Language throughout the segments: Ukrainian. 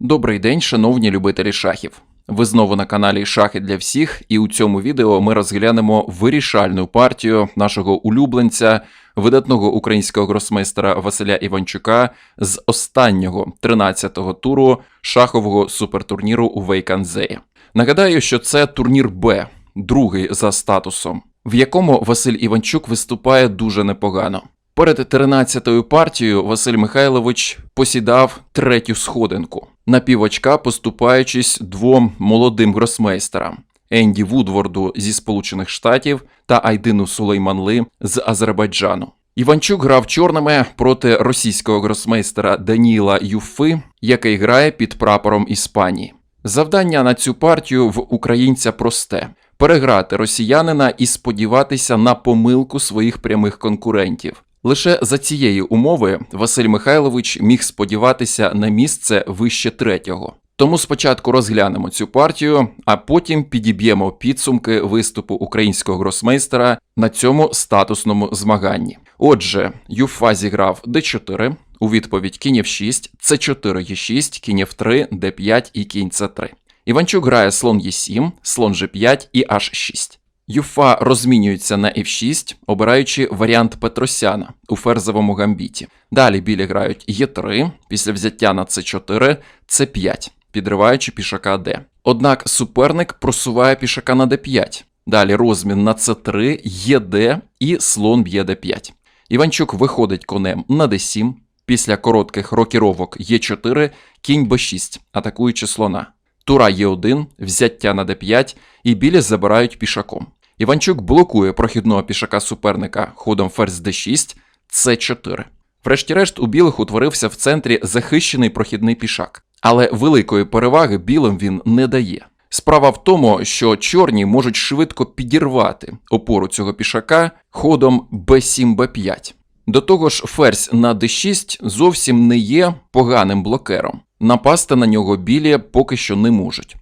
Добрий день, шановні любителі шахів. Ви знову на каналі Шахи для всіх, і у цьому відео ми розглянемо вирішальну партію нашого улюбленця, видатного українського гросмейстера Василя Іванчука з останнього 13-го туру шахового супертурніру у Вейканзеї. Нагадаю, що це турнір Б, другий за статусом, в якому Василь Іванчук виступає дуже непогано. Перед 13-ю партією Василь Михайлович посідав третю сходинку, на півочка поступаючись двом молодим гросмейстерам Енді Вудворду зі Сполучених Штатів та Айдину Сулейманли з Азербайджану. Іванчук грав чорними проти російського гросмейстера Даніла Юфи, який грає під прапором Іспанії. Завдання на цю партію в українця просте: переграти росіянина і сподіватися на помилку своїх прямих конкурентів. Лише за цієї умови Василь Михайлович міг сподіватися на місце вище третього. Тому спочатку розглянемо цю партію, а потім підіб'ємо підсумки виступу українського гросмейстера на цьому статусному змаганні. Отже, Юфа зіграв d4, у відповідь кінь f6, c4 e6, кінь f3, d5 і кінь c3. Іванчук грає слон e7, слон g5 і h6. Юфа розмінюється на f6, обираючи варіант Петросяна у ферзовому гамбіті. Далі білі грають Е3, після взяття на c4, c5, підриваючи пішака d. Однак суперник просуває пішака на d5. Далі розмін на c3, єд і слон б'є d5. Іванчук виходить конем на d7, після коротких рокіровок Е4, кінь b6, атакуючи слона. Тура Е1, взяття на d5, і білі забирають пішаком. Іванчук блокує прохідного пішака суперника ходом ферзь d6, c4. Врешті-решт, у білих утворився в центрі захищений прохідний пішак, але великої переваги білим він не дає. Справа в тому, що чорні можуть швидко підірвати опору цього пішака ходом b7 b5. До того ж, ферзь на d6 зовсім не є поганим блокером. Напасти на нього білі поки що не можуть.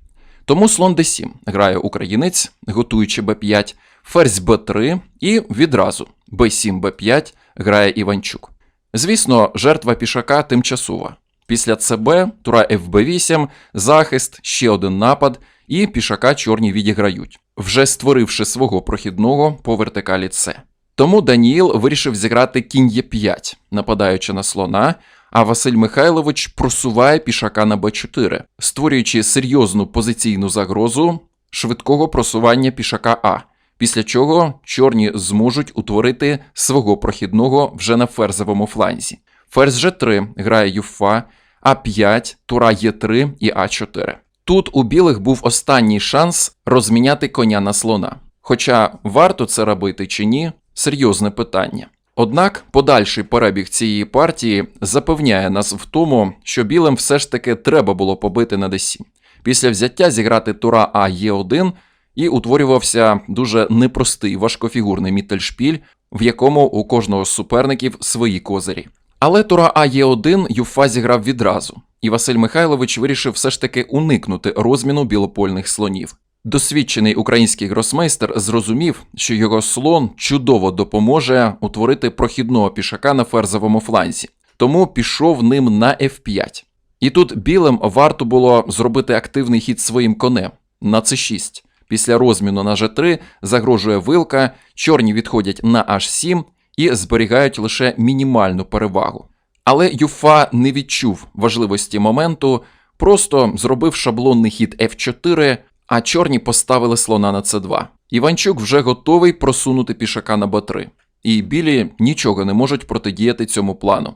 Тому слон d7 грає українець, готуючи b5, ферзь b3 і відразу b7 b5 грає Іванчук. Звісно, жертва пішака тимчасова. Після ЦБ, тура FB8, захист, ще один напад, і пішака чорні відіграють, вже створивши свого прохідного по вертикалі С. Тому Даніїл вирішив зіграти кінь Е5, нападаючи на слона, а Василь Михайлович просуває пішака на Б4, створюючи серйозну позиційну загрозу швидкого просування пішака А, після чого чорні зможуть утворити свого прохідного вже на ферзовому фланзі. Ферзь G3 грає Юфа, А5, Тура Е3 і А4. Тут у білих був останній шанс розміняти коня на слона. Хоча варто це робити чи ні, серйозне питання. Однак подальший перебіг цієї партії запевняє нас в тому, що білим все ж таки треба було побити на d7. Після взяття зіграти тура А Е1 і утворювався дуже непростий важкофігурний міттельшпіль, в якому у кожного з суперників свої козирі. Але тура А Е1 Юфа зіграв відразу, і Василь Михайлович вирішив все ж таки уникнути розміну білопольних слонів. Досвідчений український гросмейстер зрозумів, що його слон чудово допоможе утворити прохідного пішака на ферзовому фланзі, тому пішов ним на f5. І тут білим варто було зробити активний хід своїм конем на c6. Після розміну на g3 загрожує вилка, чорні відходять на h7 і зберігають лише мінімальну перевагу. Але Юфа не відчув важливості моменту, просто зробив шаблонний хід f4 а чорні поставили слона на c2. Іванчук вже готовий просунути пішака на b3, і білі нічого не можуть протидіяти цьому плану.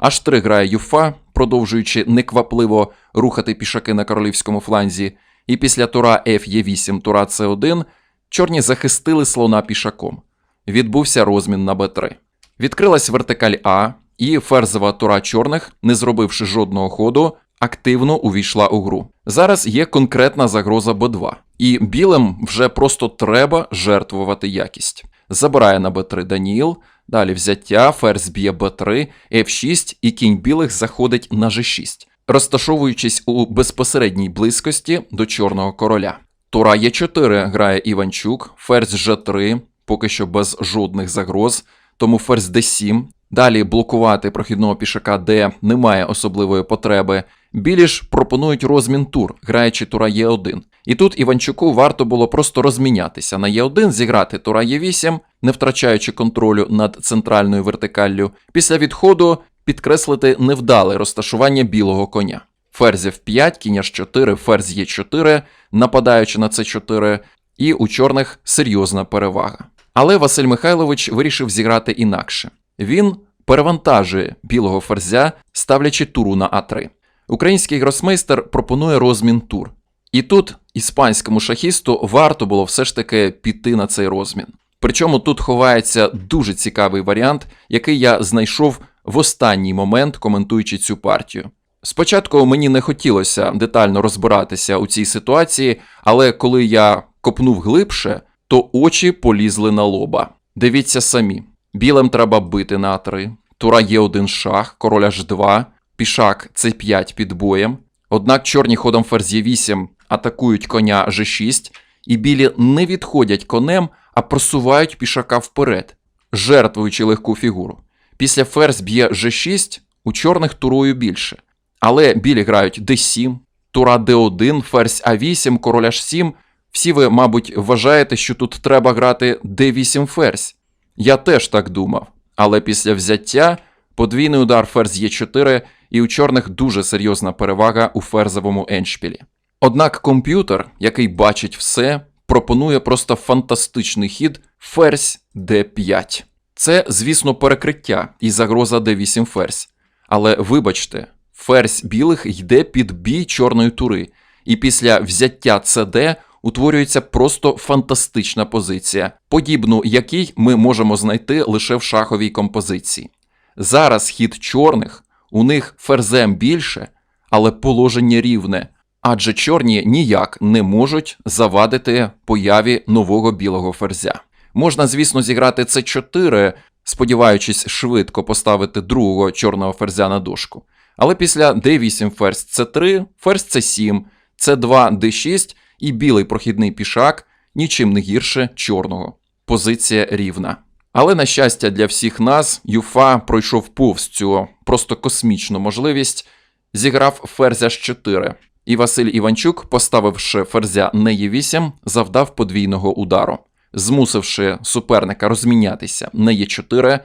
H3 грає Юфа, продовжуючи неквапливо рухати пішаки на королівському фланзі, і після тура F є 8 тура c1 чорні захистили слона пішаком. Відбувся розмін на b3. Відкрилась вертикаль А, і ферзова тура чорних, не зробивши жодного ходу, активно увійшла у гру. Зараз є конкретна загроза Б2, і білим вже просто треба жертвувати якість. Забирає на Б3 Даніл, далі взяття, ферзь б'є Б3, F6 і кінь білих заходить на G6, розташовуючись у безпосередній близькості до чорного короля. Тура Е4 грає Іванчук, ферзь Ж3, поки що без жодних загроз. Тому ферзь d7. Далі блокувати прохідного пішака D немає особливої потреби. Білі ж пропонують розмін тур, граючи тура Е1. І тут Іванчуку варто було просто розмінятися на Е1, зіграти тура Е8, не втрачаючи контролю над центральною вертикаллю. Після відходу підкреслити невдале розташування білого коня. Ферзь F5, кінь H4, ферзь Е4, нападаючи на С4, і у чорних серйозна перевага. Але Василь Михайлович вирішив зіграти інакше. Він перевантажує білого ферзя, ставлячи туру на А3. Український гросмейстер пропонує розмін тур. І тут іспанському шахісту варто було все ж таки піти на цей розмін. Причому тут ховається дуже цікавий варіант, який я знайшов в останній момент, коментуючи цю партію. Спочатку мені не хотілося детально розбиратися у цій ситуації, але коли я копнув глибше, то очі полізли на лоба. Дивіться самі: білим треба бити на А3, тура є один шах, король H2, пішак С5 під боєм. Однак чорні ходом ферзь Е8 атакують коня G6, і білі не відходять конем, а просувають пішака вперед, жертвуючи легку фігуру. Після ферзь б'є G6, у чорних турою більше. Але білі грають d7, тура d1, ферзь а8, король h7. Всі ви, мабуть, вважаєте, що тут треба грати d8 ферзь. Я теж так думав. Але після взяття подвійний удар ферзь Е4, і у чорних дуже серйозна перевага у ферзовому еншпілі. Однак комп'ютер, який бачить все, пропонує просто фантастичний хід ферзь d5. Це, звісно, перекриття і загроза d8 ферзь. Але вибачте, ферзь білих йде під бій чорної тури, і після взяття ЦД утворюється просто фантастична позиція, подібну якій ми можемо знайти лише в шаховій композиції. Зараз хід чорних, у них ферзем більше, але положення рівне, адже чорні ніяк не можуть завадити появі нового білого ферзя. Можна, звісно, зіграти С4, сподіваючись швидко поставити другого чорного ферзя на дошку. Але після d8 ферзь c3, ферзь c7, c2, d6 і білий прохідний пішак нічим не гірше чорного. Позиція рівна. Але на щастя для всіх нас, Юфа пройшов повз цю просто космічну можливість, зіграв ферзя з 4, і Василь Іванчук, поставивши ферзя на Е8, завдав подвійного удару, змусивши суперника розмінятися на Е4,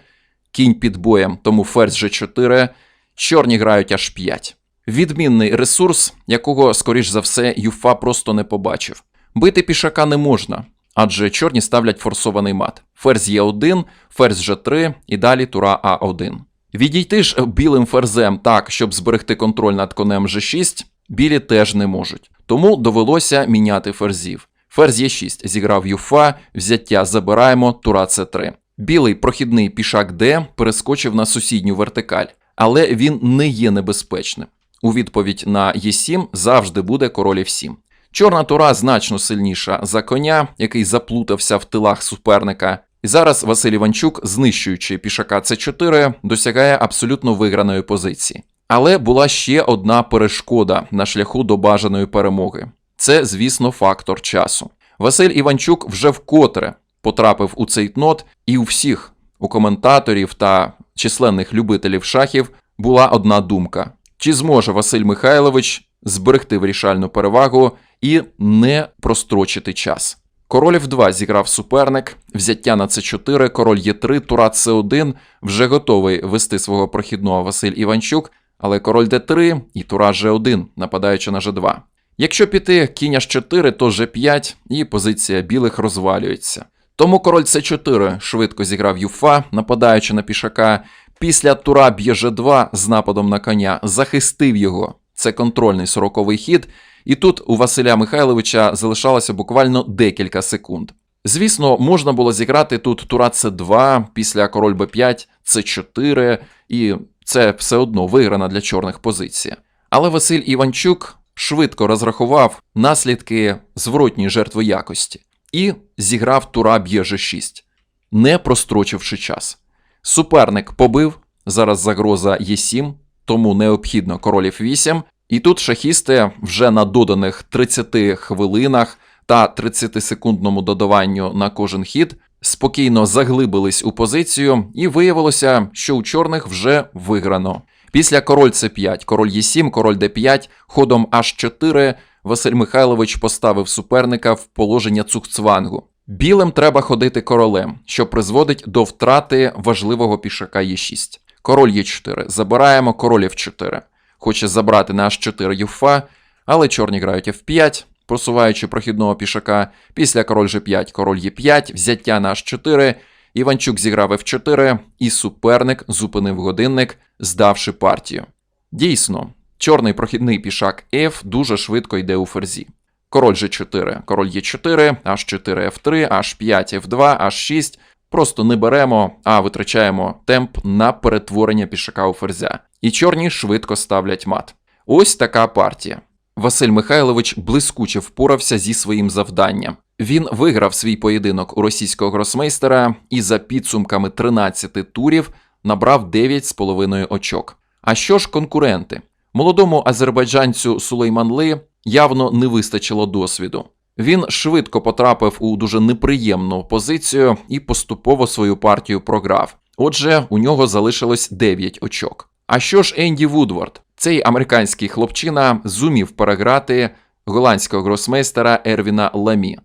кінь під боєм, тому ферзь G4, чорні грають аж 5. Відмінний ресурс, якого, скоріш за все, Юфа просто не побачив. Бити пішака не можна, адже чорні ставлять форсований мат. Ферзь Е1, ферзь G3 і далі тура А1. Відійти ж білим ферзем так, щоб зберегти контроль над конем G6, білі теж не можуть. Тому довелося міняти ферзів. Ферзь Е6 зіграв Юфа, взяття забираємо, тура С3. Білий прохідний пішак Д перескочив на сусідню вертикаль, але він не є небезпечним. У відповідь на Е7 завжди буде король F7. Чорна тура значно сильніша за коня, який заплутався в тилах суперника. І зараз Василь Іванчук, знищуючи пішака С4, досягає абсолютно виграної позиції. Але була ще одна перешкода на шляху до бажаної перемоги. Це, звісно, фактор часу. Василь Іванчук вже вкотре потрапив у цей тнот, і у всіх, у коментаторів та численних любителів шахів, була одна думка: чи зможе Василь Михайлович зберегти вирішальну перевагу і не прострочити час? Король F2 зіграв суперник, взяття на С4, король Е3, тура С1 вже готовий вести свого прохідного Василь Іванчук, але король Д3 і тура G1, нападаючи на G2. Якщо піти кінь H4, то G5 і позиція білих розвалюється. Тому король С4 швидко зіграв Юфа, нападаючи на пішака. Після тура б'є G2 з нападом на коня, захистив його. Це контрольний сороковий хід, і тут у Василя Михайловича залишалося буквально декілька секунд. Звісно, можна було зіграти тут тура С2, після король Б5, С4, і це все одно виграна для чорних позиція. Але Василь Іванчук швидко розрахував наслідки зворотньої жертви якості і зіграв тура б'є G6, не прострочивши час. Суперник побив, зараз загроза Е7, тому необхідно король F8, і тут шахісти вже на доданих 30 хвилинах та 30-секундному додаванню на кожен хід спокійно заглибились у позицію, і виявилося, що у чорних вже виграно. Після король С5, король Е7, король Д5, ходом H4 Василь Михайлович поставив суперника в положення цукцвангу. Білим треба ходити королем, що призводить до втрати важливого пішака Е6. Король Е4. Забираємо король F4. Хоче забрати на H4 юфа, але чорні грають F5, просуваючи прохідного пішака. Після король G5, король Е5, взяття на H4. Іванчук зіграв F4, і суперник зупинив годинник, здавши партію. Дійсно, чорний прохідний пішак F дуже швидко йде у ферзі. Король G4, король Е4, H4, F3, H5, F2, H6. Просто не беремо, а витрачаємо темп на перетворення пішака у ферзя. І чорні швидко ставлять мат. Ось така партія. Василь Михайлович блискуче впорався зі своїм завданням. Він виграв свій поєдинок у російського гросмейстера і за підсумками 13 турів набрав 9,5 очок. А що ж конкуренти? Молодому азербайджанцю Сулейманли явно не вистачило досвіду. Він швидко потрапив у дуже неприємну позицію і поступово свою партію програв. Отже, у нього залишилось 9 очок. А що ж Енді Вудвард? Цей американський хлопчина зумів переграти голландського гросмейстера Ервіна Ламі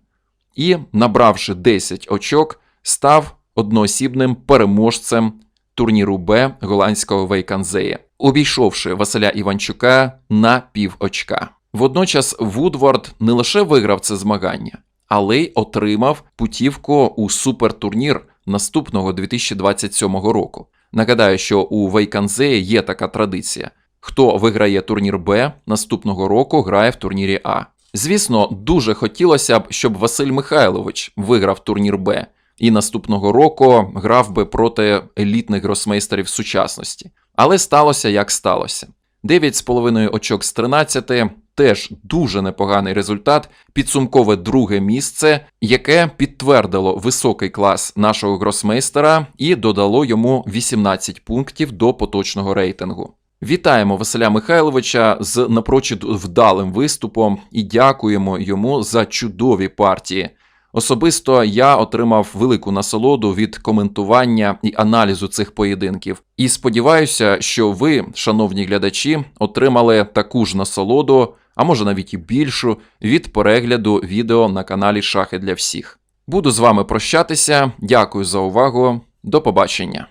і, набравши 10 очок, став одноосібним переможцем турніру Б голландського Вейканзея, обійшовши Василя Іванчука на пів очка. Водночас Вудвард не лише виграв це змагання, але й отримав путівку у супертурнір наступного 2027 року. Нагадаю, що у Вейканзеї є така традиція: хто виграє турнір Б наступного року, грає в турнірі А. Звісно, дуже хотілося б, щоб Василь Михайлович виграв турнір Б і наступного року грав би проти елітних гросмейстерів сучасності. Але сталося як сталося. 9,5 очок з 13 теж дуже непоганий результат, підсумкове друге місце, яке підтвердило високий клас нашого гросмейстера і додало йому 18 пунктів до поточного рейтингу. Вітаємо Василя Михайловича з напрочуд вдалим виступом і дякуємо йому за чудові партії. Особисто я отримав велику насолоду від коментування і аналізу цих поєдинків. І сподіваюся, що ви, шановні глядачі, отримали таку ж насолоду, а може навіть і більшу, від перегляду відео на каналі Шахи для всіх. Буду з вами прощатися. Дякую за увагу. До побачення.